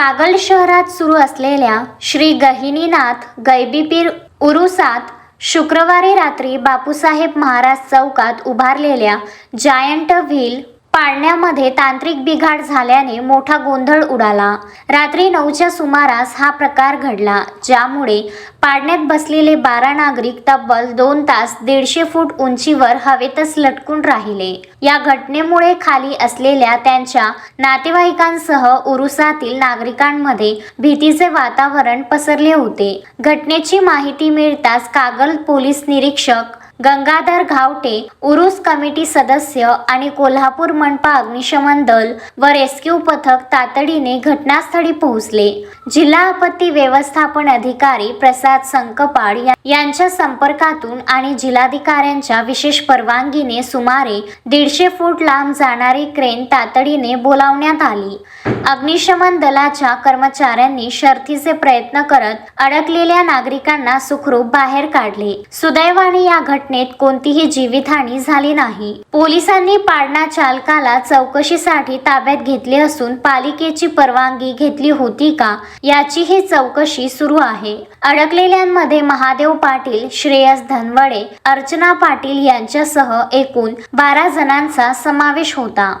कागल शहरात सुरू असलेल्या श्री गहिनीनाथ गैबीपीर उरुसात शुक्रवारी रात्री बापूसाहेब महाराज चौकात उभारलेल्या जायंट व्हील पाळण्यामध्ये तांत्रिक बिघाड झाल्याने मोठा गोंधळ उडाला. रात्री नऊच्या सुमारास हा प्रकार घडला ज्यामुळे पाळण्यात बसलेले बारा नागरिक तब्बल दोन तास दीडशे फूट उंचीवर हवेतच लटकून राहिले. या घटनेमुळे खाली असलेल्या त्यांच्या नातेवाईकांसह उरुसातील नागरिकांमध्ये भीतीचे वातावरण पसरले होते. घटनेची माहिती मिळताच कागल पोलीस निरीक्षक गंगाधर घावटे उरुस कमिटी सदस्य आणि कोल्हापूर मनपा अग्निशमन दल व रेस्क्यू पथक तातडीने घटनास्थळी पोहोचले. जिल्हा आपत्ती व्यवस्थापन अधिकारी प्रसाद संकपाड यांच्या संपर्कातून आणि जिल्हाधिकाऱ्यांच्या विशेष परवानगीने सुमारे दीडशे फूट लांब जाणारी क्रेन तातडीने बोलावण्यात आली. अग्निशमन दलाच्या कर्मचाऱ्यांनी शर्थीचे प्रयत्न करत अडकलेल्या नागरिकांना सुखरूप बाहेर काढले. सुदैवाने या घटनेत कोणतीही जीवितहानी झाली नाही. पोलिसांनी पाडणा चालकाला चौकशीसाठी ताब्यात घेतले असून पालिकेची परवानगी घेतली होती का याची ही चौकशी सुरू आहे. अडकलेल्यांमध्ये महादेव पाटील श्रेयस धनवडे अर्चना पाटील यांच्यासह एकूण बारा जणांचा समावेश होता.